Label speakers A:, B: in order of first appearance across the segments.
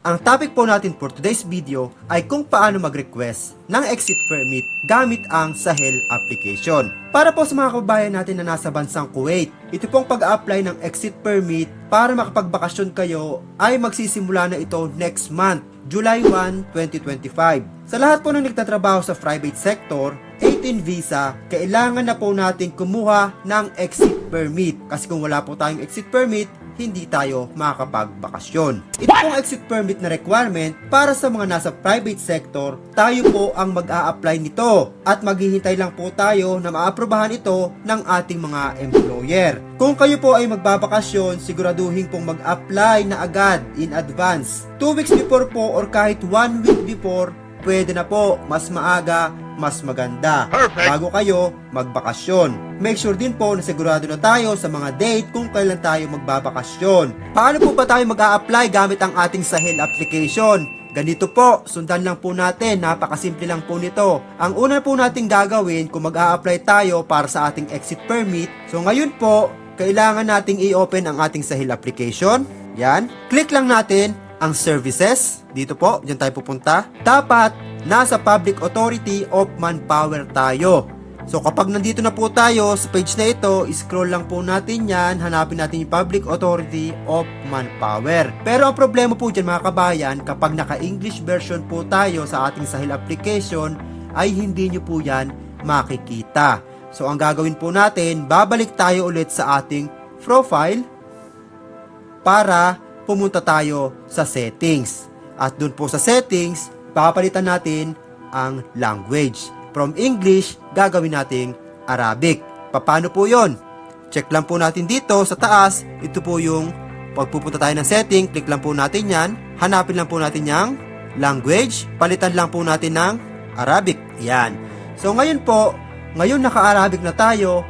A: Ang topic po natin for today's video ay kung paano mag-request ng exit permit gamit ang Sahel application. Para po sa mga kababayan natin na nasa bansang Kuwait, ito pong pag-apply ng exit permit para makapagbakasyon kayo ay magsisimula na ito next month, July 1, 2025. Sa lahat po ng nagtatrabaho sa private sector, 18 visa, kailangan na po natin kumuha ng exit permit. Kasi kung wala po tayong exit permit, hindi tayo makakapagbakasyon. Ito pong exit permit na requirement para sa mga nasa private sector, tayo po ang mag-a-apply nito at maghihintay lang po tayo na maaprubahan ito ng ating mga employer. Kung kayo po ay magbabakasyon, siguraduhin pong mag-apply na agad in advance. 2 weeks before po or kahit 1 week before, pwede na po mas maaga, mas maganda
B: Perfect.
A: bago kayo magbakasyon. Make sure din po na sigurado na tayo sa mga date kung kailan tayo magbabakasyon. Paano po ba tayo mag-a-apply gamit ang ating Sahel application? Ganito po, sundan lang po natin, napakasimple lang po nito. Ang una po nating gagawin kung mag-a-apply tayo para sa ating exit permit, so ngayon po, kailangan nating i-open ang ating Sahel application. Yan. Click lang natin ang services. Dito po, dyan tayo pupunta. Dapat, nasa Public Authority of Manpower tayo. So kapag nandito na po tayo sa page na ito, scroll lang po natin yan, hanapin natin yung Public Authority of Manpower. Pero ang problema po dyan mga kabayan, kapag naka-English version po tayo sa ating Sahil application, ay hindi nyo po yan makikita. So ang gagawin po natin, babalik tayo ulit sa ating profile para pumunta tayo sa settings. At dun po sa settings, papalitan natin ang language. From English, gagawin nating Arabic. Paano po yon? Check lang po natin dito sa taas. Ito po yung pagpupunta tayo ng setting. Click lang po natin yan. Hanapin lang po natin yung language. Palitan lang po natin ng Arabic. Yan. So ngayon po, ngayon naka-Arabic na tayo,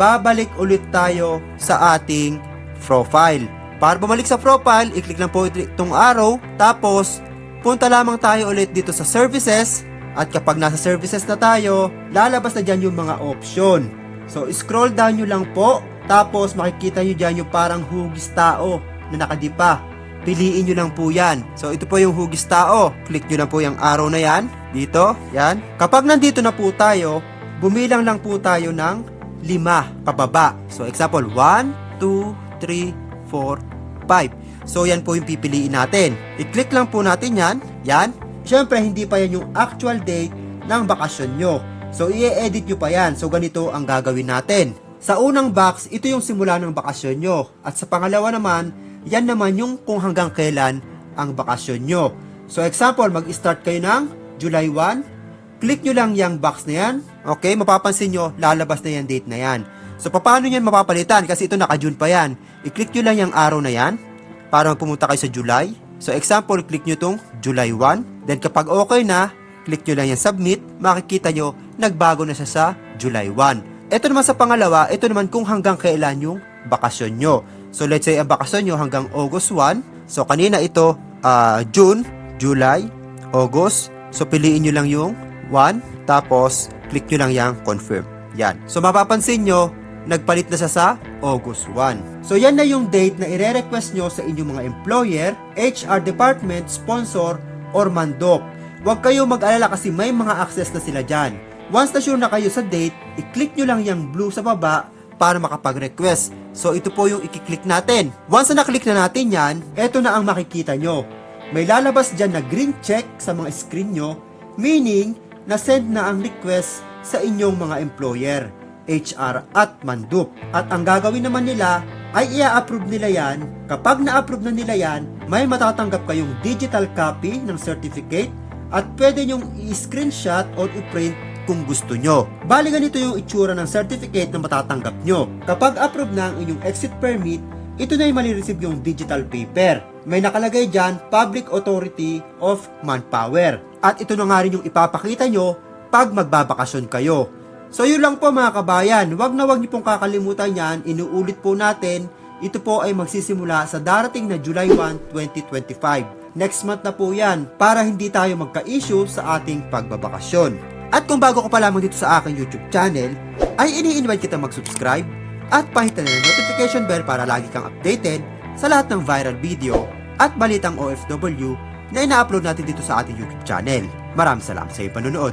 A: babalik ulit tayo sa ating profile. Para bumalik sa profile, i-click lang po itong arrow, tapos punta lamang tayo ulit dito sa services, at kapag nasa services na tayo, lalabas na dyan yung mga option. So, scroll down nyo lang po, tapos makikita nyo dyan yung parang hugis tao na nakadipa. Piliin nyo lang po yan. So, ito po yung hugis tao. Click nyo lang po yung arrow na yan. Dito, yan. Kapag nandito na po tayo, bumilang lang po tayo ng lima pababa. So, example, 1, 2, 3, 4, 5. So, yan po yung pipiliin natin. I-click lang po natin yan. Yan. Siyempre, hindi pa yan yung actual date ng bakasyon nyo. So, i-edit nyo pa yan. So, ganito ang gagawin natin. Sa unang box, ito yung simula ng bakasyon nyo. At sa pangalawa naman, yan naman yung kung hanggang kailan ang bakasyon nyo. So, example, mag-start kayo ng July 1. Click nyo lang yung box na yan. Okay, mapapansin nyo, lalabas na yan date na yan. So, paano yan mapapalitan? Kasi ito naka-June pa yan. I-click nyo lang yung arrow na yan para pumunta kayo sa July. So, example, click nyo tong July 1. Then, kapag okay na, click nyo lang yung submit. Makikita nyo, nagbago na siya sa July 1. Ito naman sa pangalawa, ito naman kung hanggang kailan yung bakasyon nyo. So, let's say ang bakasyon nyo hanggang August 1. So, kanina ito, ah, June, July, August. So, piliin nyo lang yung 1. Tapos, click nyo lang yung confirm. Yan. So, mapapansin nyo, nagpalit na siya sa August 1. So yan na yung date na ire-request nyo sa inyong mga employer, HR department, sponsor, or mandok. Huwag kayo mag-alala kasi may mga access na sila dyan. Once na sure na kayo sa date, i-click nyo lang yung blue sa baba para makapag-request. So ito po yung i-click natin. Once na naklik na natin yan, eto na ang makikita nyo. May lalabas dyan na green check sa mga screen nyo, meaning na send na ang request sa inyong mga employer. HR at Mandup. At ang gagawin naman nila ay i-approve nila yan. Kapag na-approve na nila yan, may matatanggap kayong digital copy ng certificate at pwede nyong i-screenshot or i-print kung gusto nyo. Bali ganito yung itsura ng certificate na matatanggap nyo. Kapag approve na ang inyong exit permit, ito na yung malireceive yung digital paper. May nakalagay dyan, Public Authority of Manpower. At ito na nga rin yung ipapakita nyo pag magbabakasyon kayo. So yun lang po mga kabayan, wag na wag niyo pong kakalimutan yan, inuulit po natin, ito po ay magsisimula sa darating na July 1, 2025. Next month na po yan, para hindi tayo magka-issue sa ating pagbabakasyon. At kung bago ka pa lamang dito sa aking YouTube channel, ay ini-invite kita mag-subscribe at pahitan na ng notification bell para lagi kang updated sa lahat ng viral video at balitang OFW na ina-upload natin dito sa ating YouTube channel. Maraming salamat sa iyong panonood.